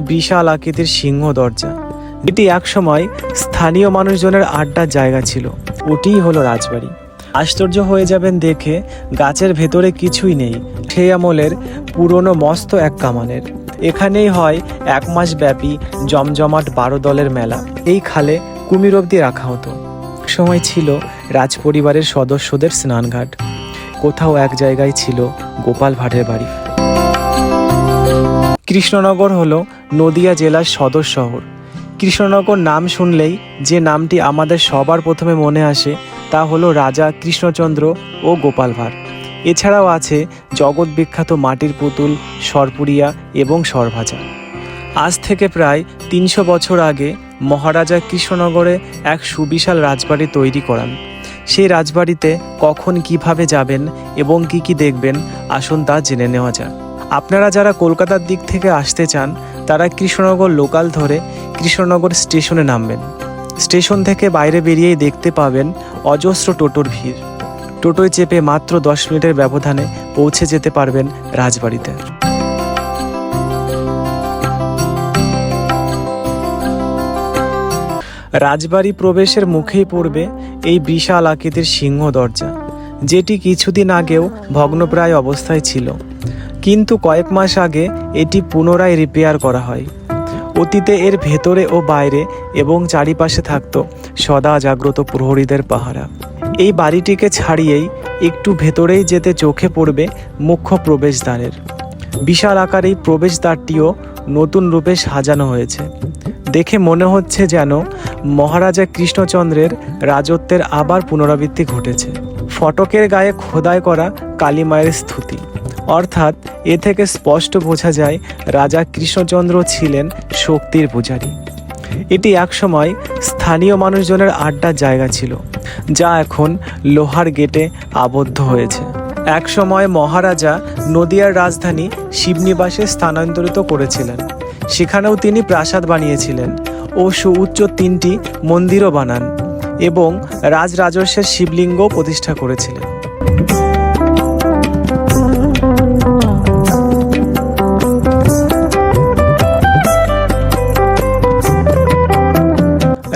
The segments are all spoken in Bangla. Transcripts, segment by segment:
বিশাল আকৃতির সিংহ দরজা। এটি একসময় স্থানীয় মানুষজনের আড্ডার জায়গা ছিল। ওটিই হলো রাজবাড়ি। আশ্চর্য হয়ে যাবেন দেখে গাছের ভেতরে কিছুই নেই। সেই আমলের পুরনো মস্ত এক কামানের। এখানেই হয় এক মাস ব্যাপী জমজমাট বারো দলের মেলা। এই খালে কুমির অব্দি রাখা হতো। সময় ছিল রাজ পরিবারের সদস্যদের স্নানঘাট। কোথাও এক জায়গায় ছিল গোপাল ভাটের বাড়ি। কৃষ্ণনগর হল নদিয়া জেলার সদর শহর। কৃষ্ণনগর নাম শুনলেই যে নামটি আমাদের সবার প্রথমে মনে আসে তা হলো রাজা কৃষ্ণচন্দ্র ও গোপাল ভাঁড় এছাড়াও আছে জগৎ বিখ্যাত মাটির পুতুল সরপুরিয়া এবং সরভাজা। আজ থেকে প্রায় তিনশো বছর আগে মহারাজা কৃষ্ণনগরে এক সুবিশাল রাজবাড়ি তৈরি করান। সেই রাজবাড়িতে কখন কীভাবে যাবেন এবং কি কি দেখবেন আসুন তা জেনে নেওয়া যাক। আপনারা যারা কলকাতার দিক থেকে আসতে চান, তারা কৃষ্ণনগর লোকাল ধরে কৃষ্ণনগর স্টেশনে নামবেন। স্টেশন থেকে বাইরে বেরিয়েই দেখতে পাবেন অজস্র টোটোর ভিড়। টোটোয় চেপে মাত্র দশ মিনিটের ব্যবধানে পৌঁছে যেতে পারবেন রাজবাড়িতে। রাজবাড়ি প্রবেশের মুখেই পড়বে এই বিশাল আকৃতির সিংহ দরজা, যেটি কিছুদিন আগেও ভগ্নপ্রায় অবস্থায় ছিল। কিন্তু কয়েক মাস আগে এটি পুনরায় রিপেয়ার করা হয়। অতীতে এর ভেতরে ও বাইরে এবং চারিপাশে থাকত সদা জাগ্রত প্রহরীদের পাহারা। এই বাড়িটিকে ছাড়িয়েই একটু ভেতরেই যেতে চোখে পড়বে মুখ্য প্রবেশদ্বারের। বিশাল আকার এই প্রবেশদ্বারটিও নতুন রূপে সাজানো হয়েছে। দেখে মনে হচ্ছে যেন মহারাজা কৃষ্ণচন্দ্রের রাজত্বের আবার পুনরাবৃত্তি ঘটেছে। ফটকের গায়ে খোদাই করা কালী মায়ের স্তুতি। অর্থাৎ এ থেকে স্পষ্ট বোঝা যায় রাজা কৃষ্ণচন্দ্র ছিলেন শক্তির পূজারী। এটি একসময় স্থানীয় মানুষজনের আড্ডার জায়গা ছিল, যা এখন লোহার গেটে আবদ্ধ হয়েছে। একসময় মহারাজা নদিয়ার রাজধানী শিবনিবাসে স্থানান্তরিত করেছিলেন। সেখানেও তিনি প্রাসাদ বানিয়েছিলেন ও সুউচ্চ তিনটি মন্দিরও বানান এবং রাজরাজস্বের শিবলিঙ্গ প্রতিষ্ঠা করেছিলেন।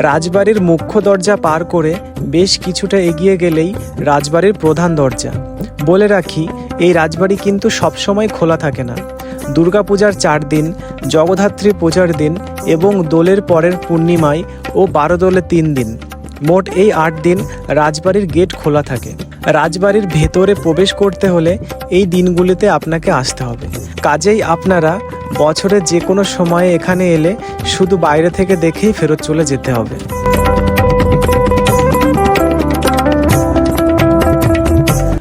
রাজবাড়ির মুখ্য দরজা পার করে বেশ কিছুটা এগিয়ে গেলেই রাজবাড়ির প্রধান দরজা। বলে রাখি, এই রাজবাড়ি কিন্তু সবসময় খোলা থাকে না। দুর্গাপূজার চার দিন, জগদ্ধাত্রী পূজার দিন এবং দোলের পরের পূর্ণিমায় ও বারো দোলে তিন দিন। মোট এই আট দিন রাজবাড়ির গেট খোলা থাকে। রাজবাড়ির ভেতরে প্রবেশ করতে হলে এই দিনগুলিতে আপনাকে আসতে হবে। কাজেই আপনারা বছরের যে কোনো সময়ে এখানে এলে শুধু বাইরে থেকে দেখেই ফেরত চলে যেতে হবে।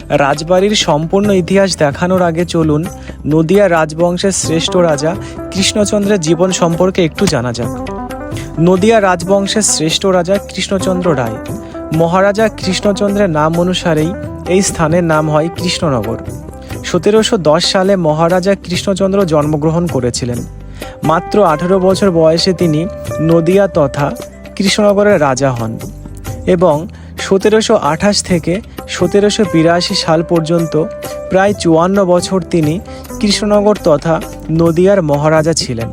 রাজবাড়ির সম্পূর্ণ ইতিহাস দেখানোর আগে চলুন নদিয়া রাজবংশের শ্রেষ্ঠ রাজা কৃষ্ণচন্দ্রের জীবন সম্পর্কে একটু জানা যাক। নদিয়া রাজবংশের শ্রেষ্ঠ রাজা কৃষ্ণচন্দ্র রায়। মহারাজা কৃষ্ণচন্দ্রের নাম অনুসারেই এই স্থানের নাম হয় কৃষ্ণনগর। সতেরোশো দশ সালে মহারাজা কৃষ্ণচন্দ্র জন্মগ্রহণ করেছিলেন। মাত্র আঠেরো বছর বয়সে তিনি নদিয়া তথা কৃষ্ণনগরের রাজা হন এবং সতেরোশো আঠাশ থেকে সতেরোশো বিরাশি সাল পর্যন্ত প্রায় চুয়ান্ন বছর তিনি কৃষ্ণনগর তথা নদিয়ার মহারাজা ছিলেন।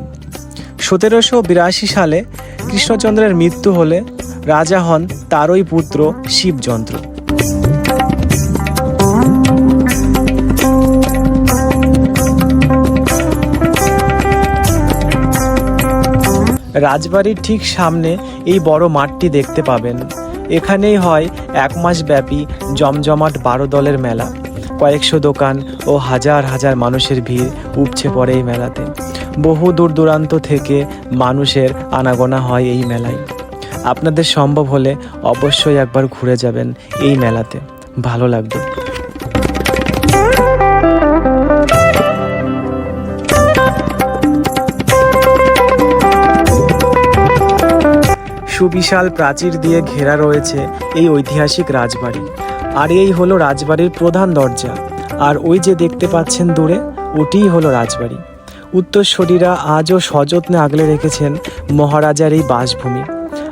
সতেরোশো বিরাশি সালে কৃষ্ণচন্দ্রের মৃত্যু হলে রাজা হন তারই পুত্র শিবযন্ত্র রাজবাড়ির ঠিক সামনে এই বড় মাঠটি দেখতে পাবেন। এখানেই হয় এক মাস ব্যাপী জমজমাট বারো দলের মেলা। কয়েকশো দোকান ও হাজার হাজার মানুষের ভিড় উপছে পড়ে এই মেলাতে। বহু দূর দূরান্ত থেকে মানুষের আনাগোনা হয় এই মেলায়। আপনাদের সম্ভব হলে অবশ্যই একবার ঘুরে যাবেন এই মেলাতে। ভালো লাগবে। সুবিশাল প্রাচীর দিয়ে ঘেরা রয়েছে এই ঐতিহাসিক রাজবাড়ি। আর এই হলো রাজবাড়ির প্রধান দরজা। আর ওই যে দেখতে পাচ্ছেন দূরে, ওটিই হলো রাজবাড়ি। উত্তরস্বরীরা আজও সযত্নে আগলে রেখেছেন মহারাজার এই বাসভূমি।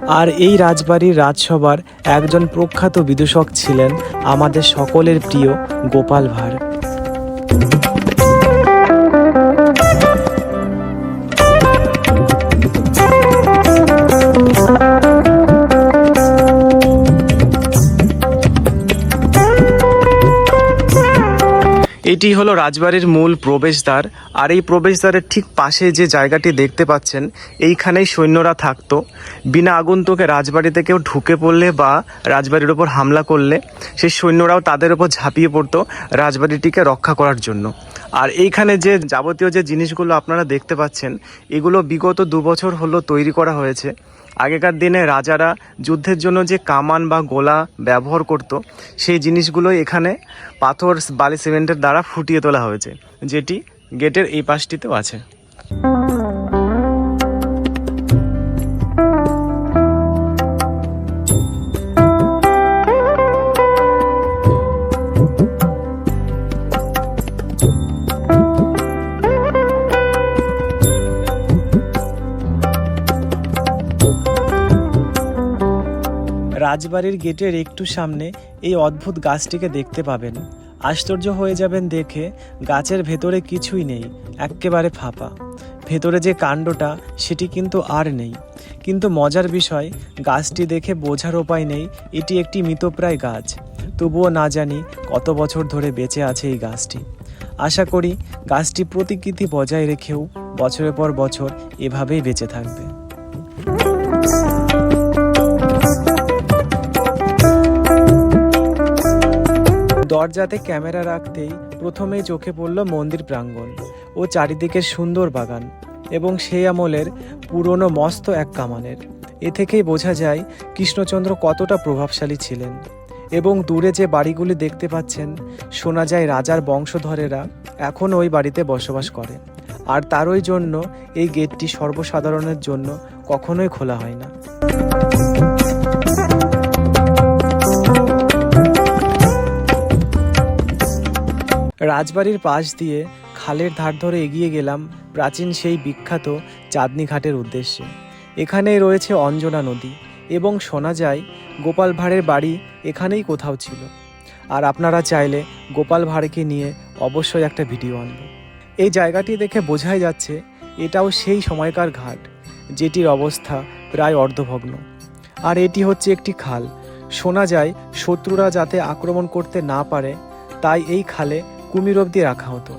আর এই রাজবাড়ির রাজসভার একজন প্রখ্যাত বিদূষক ছিলেন আমাদের সকলের প্রিয় গোপাল ভাঁড়। এইটি হলো রাজবাড়ির মূল প্রবেশদ্বার, আর এই প্রবেশদ্বারের ঠিক পাশে যে জায়গাটি দেখতে পাচ্ছেন, এইখানেই সৈন্যরা থাকতো। বিনা আগন্তুকে রাজবাড়িতে কেউ ঢুকে পড়লে বা রাজবাড়ির ওপর হামলা করলে, সেই সৈন্যরাও তাদের ওপর ঝাঁপিয়ে পড়তো রাজবাড়িটিকে রক্ষা করার জন্য। আর এইখানে যে যাবতীয় যে জিনিসগুলো আপনারা দেখতে পাচ্ছেন, এগুলো বিগত দু বছর হলো তৈরি করা হয়েছে। আগেকার দিনে রাজারা যুদ্ধের জন্য যে কামান বা গোলা ব্যবহার করত, সেই জিনিসগুলো এখানে পাথর, বালি, সিমেন্টের দ্বারা ফুটিয়ে তোলা হয়েছে, যেটি গেটের এই পাশটিতেও আছে। রাজবাড়ির গেটের একটু সামনে এই অদ্ভুত গাছটিকে দেখতে পাবেন। আশ্চর্য হয়ে যাবেন দেখে গাছের ভেতরে কিছুই নেই, এক্কেবারে ফাঁপা। ভেতরে যে কাণ্ডটা, সেটি কিন্তু আর নেই। কিন্তু মজার বিষয়, গাছটি দেখে বোঝার উপায় নেই, এটি একটি মৃতপ্রায় গাছ। তবুও না জানি কত বছর ধরে বেঁচে আছে এই গাছটি। আশা করি গাছটি প্রতিকৃতি বজায় রেখেও বছরের পর বছর এভাবেই বেঁচে থাকবে। দরজাতে ক্যামেরা রাখতেই প্রথমেই চোখে পড়ল মন্দির প্রাঙ্গণ ও চারিদিকের সুন্দর বাগান এবং সেই আমলের পুরনো মস্ত এক কামানের। এ থেকেই বোঝা যায় কৃষ্ণচন্দ্র কতটা প্রভাবশালী ছিলেন এবং দূরে যে বাড়িগুলি দেখতে পাচ্ছেন, শোনা যায় রাজার বংশধরেরা এখন ওই বাড়িতে বসবাস করে আর তারই জন্য এই গেটটি সর্বসাধারণের জন্য কখনোই খোলা হয় না। রাজবাড়ির পাশ দিয়ে খালের ধার ধরে এগিয়ে গেলাম প্রাচীন সেই বিখ্যাত চাঁদনি ঘাটের উদ্দেশ্যে। এখানেই রয়েছে অঞ্জনা নদী এবং শোনা যায় গোপাল ভাঁড়ের বাড়ি এখানেই কোথাও ছিল। আর আপনারা চাইলে গোপাল ভাঁড়কে নিয়ে অবশ্যই একটা ভিডিও আনব। এই জায়গাটি দেখে বোঝাই যাচ্ছে এটাও সেই সময়কার ঘাট, যেটির অবস্থা প্রায় অর্ধভগ্ন। আর এটি হচ্ছে একটি খাল। শোনা যায় শত্রুরা যাতে আক্রমণ করতে না পারে, তাই এই খালে কুমির অবধি রাখা হতো।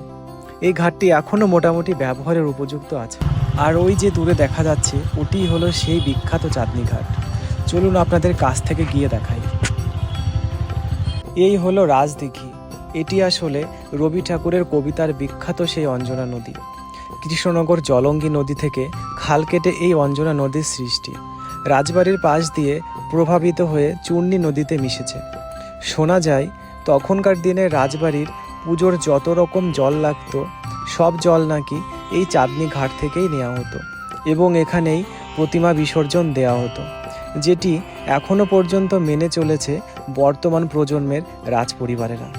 এই ঘাটটি এখনও মোটামুটি ব্যবহারের উপযুক্ত আছে। আর ওই যে দূরে দেখা যাচ্ছে ওটি হলো সেই বিখ্যাত চাঁদনি ঘাট। চলুন আপনাদের কাছ থেকে গিয়ে দেখাই। এই হলো রাজদিঘি। এটি আসলে রবি ঠাকুরের কবিতার বিখ্যাত সেই অঞ্জনা নদী। কৃষ্ণনগর জলঙ্গি নদী থেকে খাল কেটে এই অঞ্জনা নদীর সৃষ্টি। রাজবাড়ির পাশ দিয়ে প্রভাবিত হয়ে চূর্ণী নদীতে মিশেছে। শোনা যায়, তখনকার দিনে রাজবাড়ির পুজোর যত রকম জল লাগতো, সব জল নাকি এই চাঁদনি ঘাট থেকেই নেওয়া হতো এবং এখানেই প্রতিমা বিসর্জন দেওয়া হতো, যেটি এখনও পর্যন্ত মেনে চলেছে বর্তমান প্রজন্মের রাজপরিবারেরা।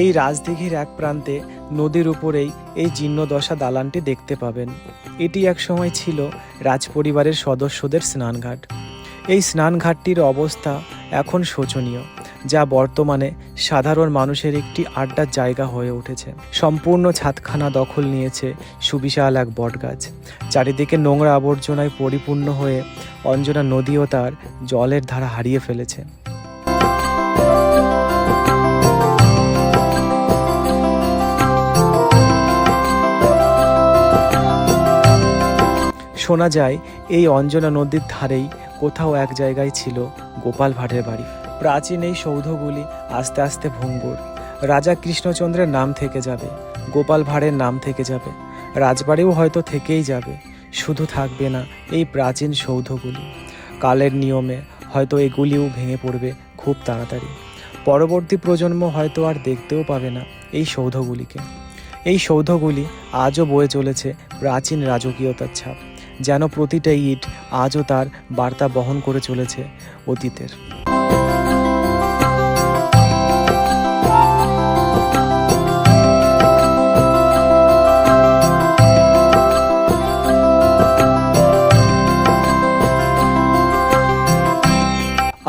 এই রাজদিঘির এক প্রান্তে নদীর উপরেই এই জীর্ণদশা দালানটি দেখতে পাবেন। এটি এক সময় ছিল রাজপরিবারের সদস্যদের স্নানঘাট। এই স্নানঘাটটির অবস্থা এখন শোচনীয়, যা বর্তমানে সাধারণ মানুষের একটি আড্ডার জায়গা হয়ে উঠেছে। সম্পূর্ণ ছাদখানা দখল নিয়েছে সুবিশাল এক বটগাছ। চারিদিকে নোংরা আবর্জনায় পরিপূর্ণ হয়ে অঞ্জনা নদীও তার জলের ধারা হারিয়ে ফেলেছে। শোনা যায়, এই অঞ্জনা নদীর ধারেই কোথাও এক জায়গায় ছিল গোপাল ভাটের বাড়ি। প্রাচীন এই সৌধগুলি আস্তে আস্তে ভঙ্গুর। রাজা কৃষ্ণচন্দ্রের নাম থেকে যাবে, গোপাল ভাঁড়ের নাম থেকে যাবে। রাজবাড়িও হয়তো থেকেই যাবে, শুধু থাকবে না এই প্রাচীন সৌধগুলি। কালের নিয়মে হয়তো এগুলিও ভেঙে পড়বে খুব তাড়াতাড়ি। পরবর্তী প্রজন্ম হয়তো আর দেখতেও পাবে না এই সৌধগুলিকে। এই সৌধগুলি আজও বয়ে চলেছে প্রাচীন রাজকীয়তার ছাপ। যেন প্রতিটা ইট আজও তার বার্তা বহন করে চলেছে অতীতের।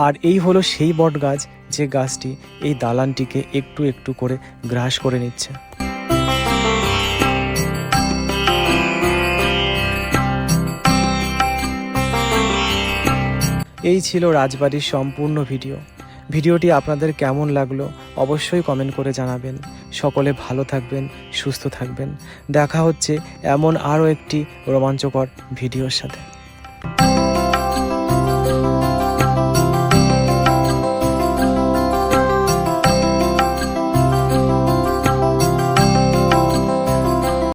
আর এই হলো সেই বট গাছ যে গাছটি এই দালানটিকে একটু একটু করে গ্রাস করে নিচ্ছে। এই ছিল রাজবাড়ির সম্পূর্ণ ভিডিও। ভিডিওটি আপনাদের কেমন লাগল অবশ্যই কমেন্ট করে জানাবেন। সকলে ভালো থাকবেন, সুস্থ থাকবেন। দেখা হচ্ছে এমন আরও একটি রোমাঞ্চকর ভিডিওর সাথে।